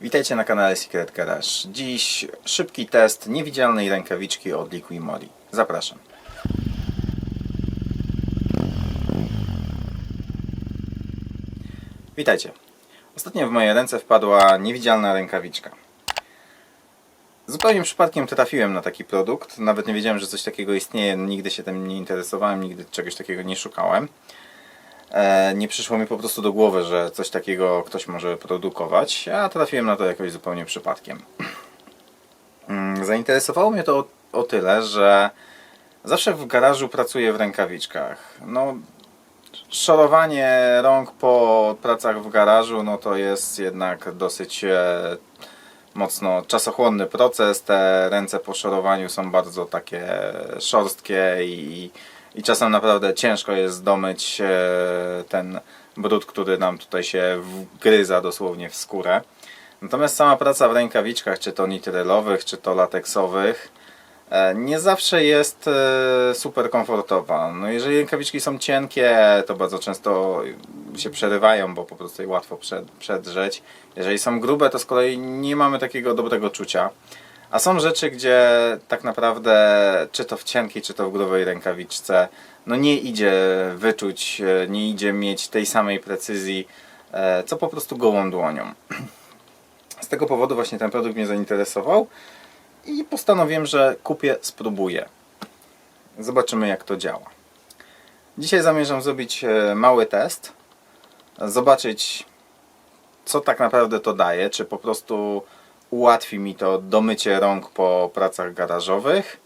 Witajcie na kanale Secret Garage. Dziś szybki test niewidzialnej rękawiczki od Liquimori. Zapraszam. Witajcie. Ostatnio w moje ręce wpadła niewidzialna rękawiczka. Zupełnie przypadkiem trafiłem na taki produkt. Nawet nie wiedziałem, że coś takiego istnieje. Nigdy się tym nie interesowałem, nigdy czegoś takiego nie szukałem. E, nie przyszło mi po prostu do głowy, że coś takiego ktoś może produkować, a trafiłem na to jakoś zupełnie przypadkiem. Mm, Zainteresowało mnie to o, o tyle, że zawsze w garażu pracuję w rękawiczkach. No, szorowanie rąk po pracach w garażu, no to jest jednak dosyć e, mocno czasochłonny proces. Te ręce po szorowaniu są bardzo takie szorstkie i, i czasem naprawdę ciężko jest domyć e, ten brud, który nam tutaj się wgryza dosłownie w skórę. Natomiast sama praca w rękawiczkach, czy to nitrylowych, czy to lateksowych, e, nie zawsze jest e, super komfortowa. No jeżeli rękawiczki są cienkie, to bardzo często się przerywają, bo po prostu je łatwo przed, przedrzeć. Jeżeli są grube, to z kolei nie mamy takiego dobrego czucia. A są rzeczy, gdzie tak naprawdę, czy to w cienkiej, czy to w grubej rękawiczce, no nie idzie wyczuć, e, nie idzie mieć tej samej precyzji, e, co po prostu gołą dłonią. Z tego powodu właśnie ten produkt mnie zainteresował i postanowiłem, że kupię, spróbuję. Zobaczymy jak to działa. Dzisiaj zamierzam zrobić e, mały test, zobaczyć co tak naprawdę to daje, czy po prostu ułatwi mi to domycie rąk po pracach garażowych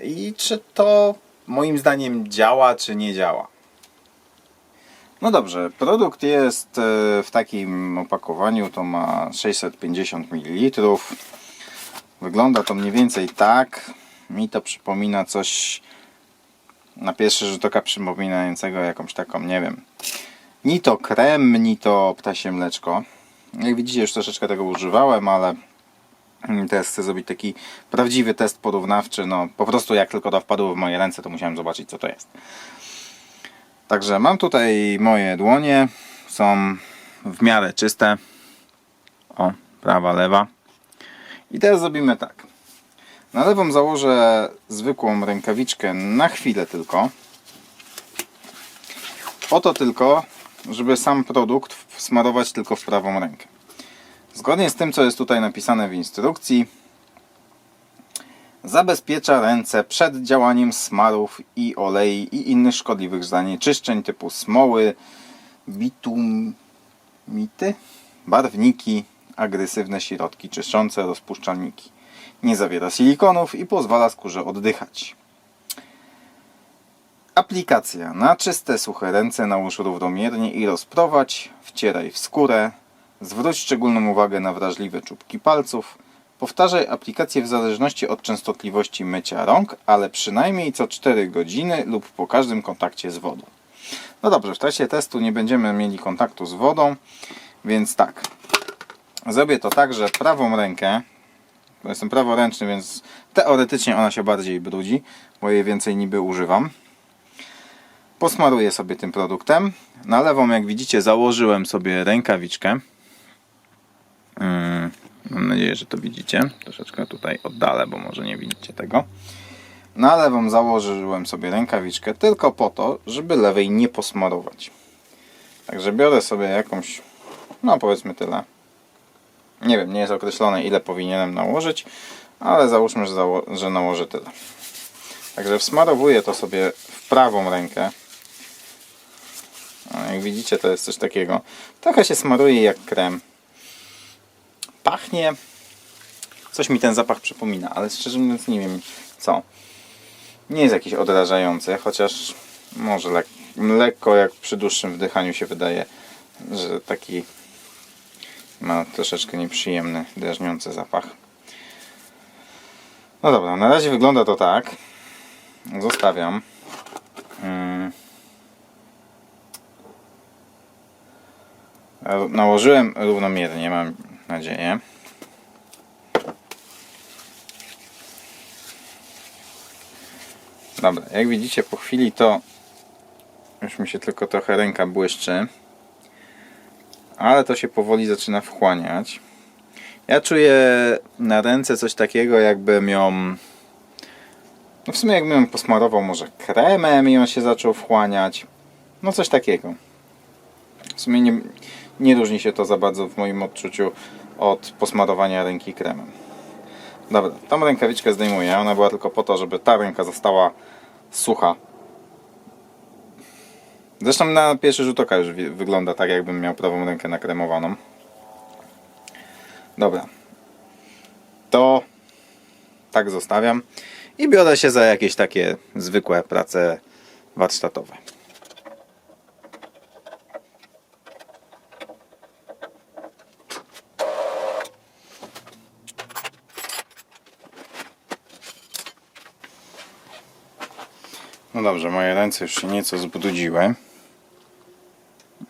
i czy to moim zdaniem działa, czy nie działa. No dobrze, produkt jest e, w takim opakowaniu, to ma 650 ml. Wygląda to mniej więcej tak. Mi to przypomina coś na pierwszy rzut oka przypominającego jakąś taką, nie wiem, ni to krem, ni to ptasie mleczko. Jak widzicie, już troszeczkę tego używałem, ale teraz chcę zrobić taki prawdziwy test porównawczy. No, po prostu jak tylko to wpadło w moje ręce, to musiałem zobaczyć, co to jest. Także mam tutaj moje dłonie. Są w miarę czyste. O, prawa, lewa. I teraz zrobimy tak. Na lewą założę zwykłą rękawiczkę na chwilę tylko. Po to tylko, żeby sam produkt smarować tylko w prawą rękę. Zgodnie z tym, co jest tutaj napisane w instrukcji, zabezpiecza ręce przed działaniem smarów i olei i innych szkodliwych zanieczyszczeń typu smoły, bitumity, barwniki, agresywne środki czyszczące, rozpuszczalniki. Nie zawiera silikonów i pozwala skórze oddychać. Aplikacja. Na czyste, suche ręce nałóż równomiernie i rozprowadź. Wcieraj w skórę. Zwróć szczególną uwagę na wrażliwe czubki palców. Powtarzaj aplikację w zależności od częstotliwości mycia rąk, ale przynajmniej co 4 godziny lub po każdym kontakcie z wodą. No dobrze, w trakcie testu nie będziemy mieli kontaktu z wodą, więc tak. Zrobię to tak, że prawą rękę, bo jestem praworęczny, więc teoretycznie ona się bardziej brudzi, bo jej więcej niby używam. Posmaruję sobie tym produktem. Na lewą, jak widzicie, założyłem sobie rękawiczkę. Mm, Mam nadzieję, że to widzicie. Troszeczkę tutaj oddalę, bo może nie widzicie tego. Na lewą założyłem sobie rękawiczkę tylko po to, żeby lewej nie posmarować. Także biorę sobie jakąś, no powiedzmy tyle. Nie wiem, nie jest określone ile powinienem nałożyć, ale załóżmy, że, zało że nałożę tyle. Także wsmarowuję to sobie w prawą rękę. No, jak widzicie, to jest coś takiego. Trochę się smaruje jak krem. Pachnie. Coś mi ten zapach przypomina, ale szczerze mówiąc nie wiem co. Nie jest jakiś odrażający, chociaż może lek lekko jak przy dłuższym wdychaniu się wydaje, że taki ma troszeczkę nieprzyjemny, drażniący zapach. No dobra, na razie wygląda to tak. Zostawiam. Nałożyłem równomiernie, mam nadzieję. Dobra, jak widzicie po chwili to już mi się tylko trochę ręka błyszczy. Ale to się powoli zaczyna wchłaniać. Ja czuję na ręce coś takiego, jakbym ją. No w sumie jakbym ją posmarował może kremem i on się zaczął wchłaniać. No coś takiego. W sumie nie, nie różni się to za bardzo w moim odczuciu od posmarowania ręki kremem. Dobra, tą rękawiczkę zdejmuję. Ona była tylko po to, żeby ta ręka została sucha. Zresztą na pierwszy rzut oka już wygląda tak, jakbym miał prawą rękę nakremowaną. Dobra. To tak zostawiam i biorę się za jakieś takie zwykłe prace warsztatowe. Dobrze, moje ręce już się nieco zbrudziły.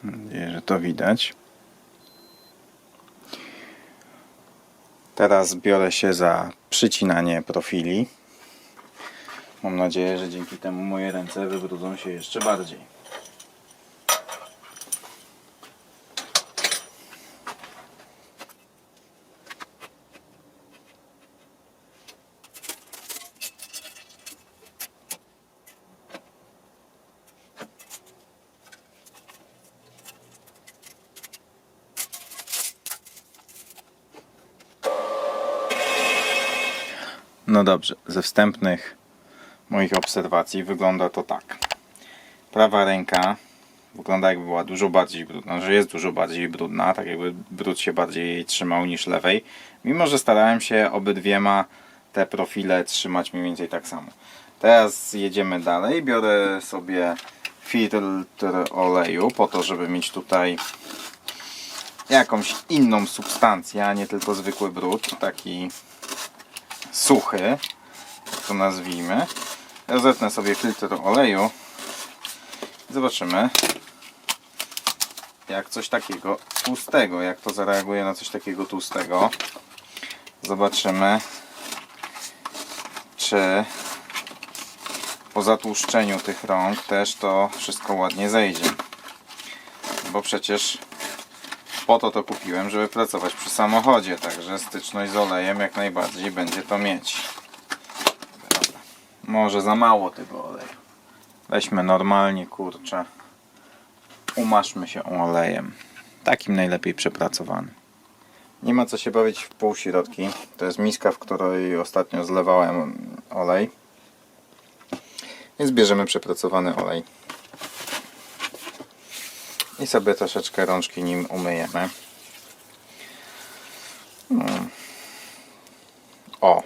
Mam nadzieję, że to widać. Teraz biorę się za przycinanie profili. Mam nadzieję, że dzięki temu moje ręce wybrudzą się jeszcze bardziej. No dobrze, ze wstępnych moich obserwacji wygląda to tak. Prawa ręka wygląda jakby była dużo bardziej brudna, że jest dużo bardziej brudna, tak jakby brud się bardziej trzymał niż lewej, mimo że starałem się obydwiema te profile trzymać mniej więcej tak samo. Teraz jedziemy dalej, biorę sobie filtr oleju po to, żeby mieć tutaj jakąś inną substancję, a nie tylko zwykły brud, taki suchy, to nazwijmy. Rozetnę sobie filtr oleju. Zobaczymy, jak coś takiego tłustego, jak to zareaguje na coś takiego tłustego. Zobaczymy, czy po zatłuszczeniu tych rąk też to wszystko ładnie zejdzie. Bo przecież po to to kupiłem, żeby pracować przy samochodzie, także styczność z olejem jak najbardziej będzie to mieć. Dobra. Może za mało tego oleju. Weźmy normalnie, kurczę. Umaszmy się olejem. Takim najlepiej przepracowanym. Nie ma co się bawić w półśrodki. To jest miska, w której ostatnio zlewałem olej. Więc bierzemy przepracowany olej i sobie troszeczkę rączki nim umyjemy. Hmm. O!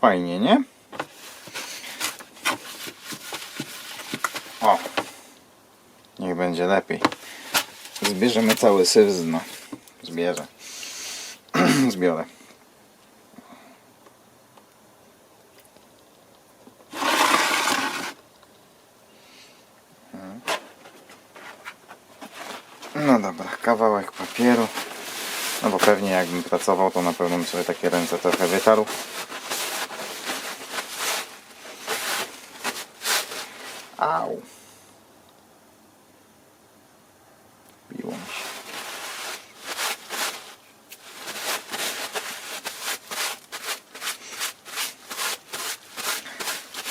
Fajnie, nie? O! Niech będzie lepiej. Zbierzemy cały syf z dna. Zbierze. Zbiorę. No dobra, kawałek papieru. No bo pewnie jakbym pracował, to na pewno bym sobie takie ręce trochę wytarł. Au. Biło się.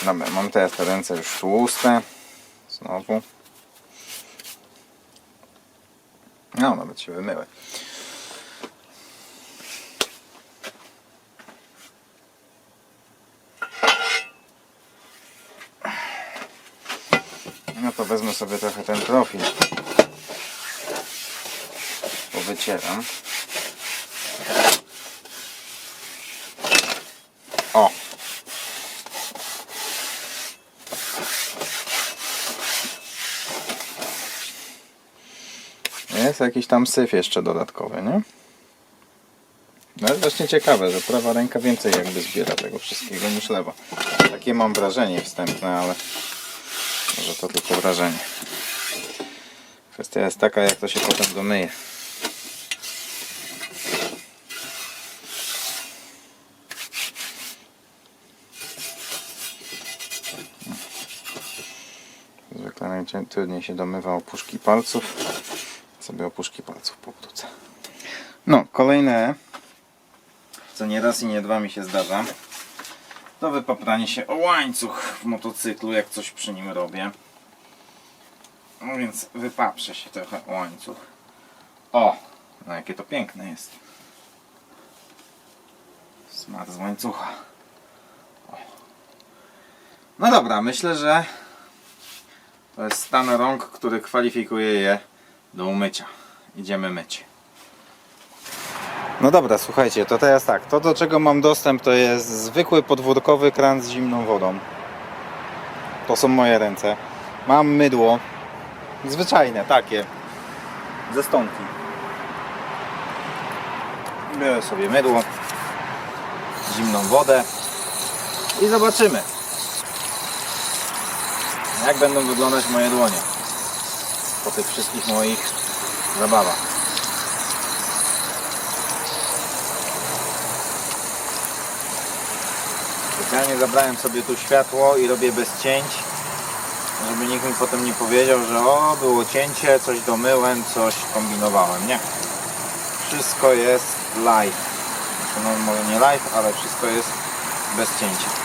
Dobra, mam teraz te ręce już tłuste. Znowu. No, nawet się wymyły. No to wezmę sobie trochę ten profil. Powycieram. O! Jest jakiś tam syf jeszcze dodatkowy, nie? No ale właśnie ciekawe, że prawa ręka więcej jakby zbiera tego wszystkiego niż lewa. Takie mam wrażenie wstępne, ale może to tylko wrażenie. Kwestia jest taka, jak to się potem domyje. Zwykle najtrudniej się domywa opuszki palców. Sobie opuszki palców pobrudzę. No, kolejne, co nie raz i nie dwa mi się zdarza, to wypapranie się o łańcuch w motocyklu, jak coś przy nim robię. No więc wypatrzę się trochę o łańcuch. O, no jakie to piękne jest. Smar z łańcucha. O. No dobra, myślę, że to jest stan rąk, który kwalifikuje je do umycia. Idziemy myć. No dobra, słuchajcie, to teraz tak. To do czego mam dostęp to jest zwykły podwórkowy kran z zimną wodą. To są moje ręce. Mam mydło. Zwyczajne, takie. Ze stonki. Biorę sobie mydło. Zimną wodę. I zobaczymy. Jak będą wyglądać moje dłonie. Po tych wszystkich moich zabawach. Specjalnie zabrałem sobie tu światło i robię bez cięć, żeby nikt mi potem nie powiedział, że o, było cięcie, coś domyłem, coś kombinowałem. Nie. Wszystko jest live. Znaczy, No może nie live, ale wszystko jest bez cięcia.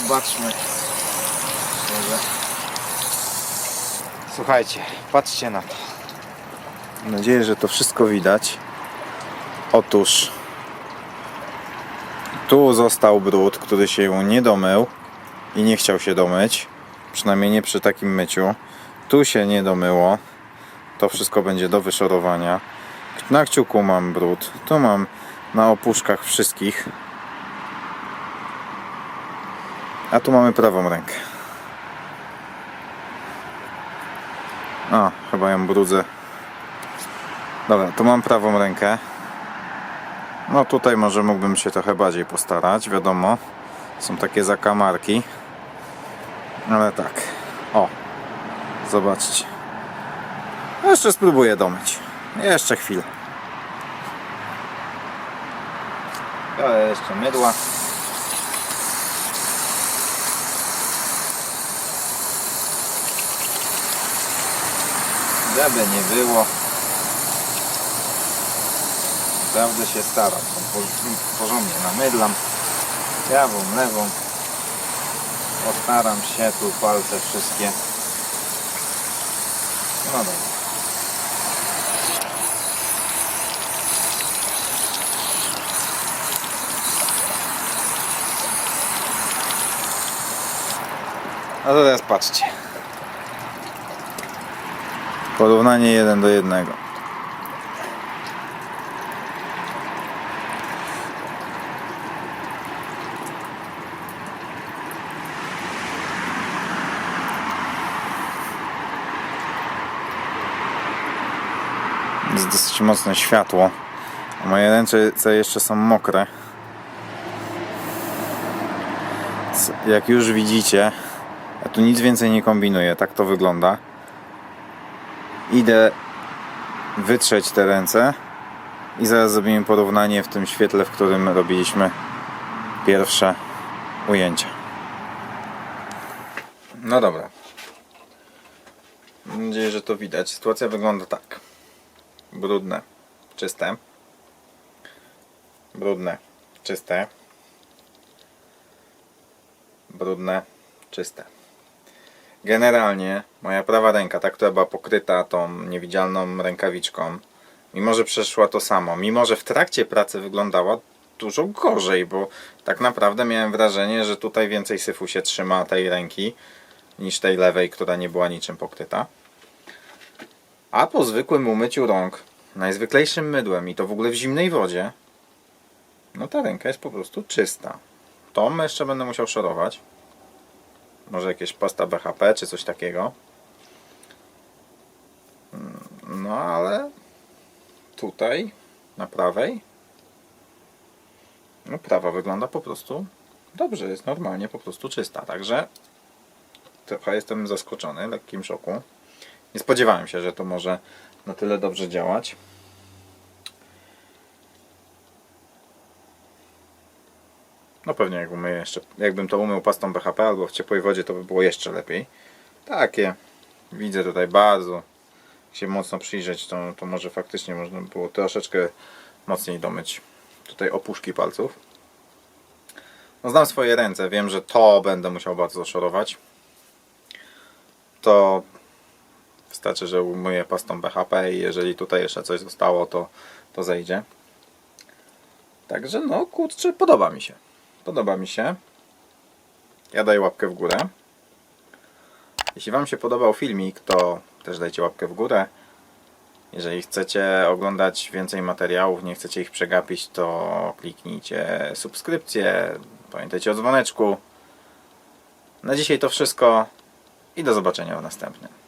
Zobaczmy. Może. Słuchajcie, patrzcie na to. Mam nadzieję, że to wszystko widać. Otóż tu został brud, który się nie domył i nie chciał się domyć. Przynajmniej nie przy takim myciu. Tu się nie domyło. To wszystko będzie do wyszorowania. Na kciuku mam brud. Tu mam na opuszkach wszystkich. A tu mamy prawą rękę. A, chyba ją brudzę. Dobra, tu mam prawą rękę. No tutaj może mógłbym się trochę bardziej postarać, wiadomo. Są takie zakamarki. Ale tak. O. Zobaczcie. Jeszcze spróbuję domyć. Jeszcze chwilę. Biorę jeszcze mydła. Żeby nie było. Naprawdę się staram. Porządnie namydlam. Prawą, lewą. Postaram się tu palce wszystkie. No dobra. A teraz patrzcie. Porównanie jeden do jednego. Jest dosyć mocne światło. A moje ręce jeszcze są mokre. Jak już widzicie, ja tu nic więcej nie kombinuję. Tak to wygląda idę wytrzeć te ręce i zaraz zrobimy porównanie w tym świetle, w którym robiliśmy pierwsze ujęcia. No dobra. Mam nadzieję, że to widać. Sytuacja wygląda tak. Brudne, czyste. Brudne, czyste. Brudne, czyste. Generalnie moja prawa ręka, ta, która była pokryta tą niewidzialną rękawiczką, mimo że przeszła to samo, mimo że w trakcie pracy wyglądała dużo gorzej, bo tak naprawdę miałem wrażenie, że tutaj więcej syfu się trzyma tej ręki niż tej lewej, która nie była niczym pokryta. A po zwykłym umyciu rąk, najzwyklejszym mydłem i to w ogóle w zimnej wodzie, no ta ręka jest po prostu czysta. Tą jeszcze będę musiał szorować. Może jakieś pasta BHP czy coś takiego. Mm, No ale tutaj na prawej no prawa wygląda po prostu dobrze, jest normalnie po prostu czysta. Także trochę jestem zaskoczony, lekkim szoku. nie spodziewałem się, że to może na tyle dobrze działać. No pewnie jak umyję jeszcze, jakbym to umył pastą BHP albo w ciepłej wodzie, to by było jeszcze lepiej. Takie, widzę tutaj bardzo, jak się mocno przyjrzeć, to, to może faktycznie można by było troszeczkę mocniej domyć tutaj opuszki palców. No znam swoje ręce, wiem, że to będę musiał bardzo szorować. To wystarczy, że umyję pastą BHP i jeżeli tutaj jeszcze coś zostało, to, to zejdzie. Także no kurczę, podoba mi się. Podoba mi się. Ja daję łapkę w górę. Jeśli Wam się podobał filmik, to też dajcie łapkę w górę. Jeżeli chcecie oglądać więcej materiałów, nie chcecie ich przegapić, to kliknijcie subskrypcję. Pamiętajcie o dzwoneczku. Na dzisiaj to wszystko i do zobaczenia w następnym.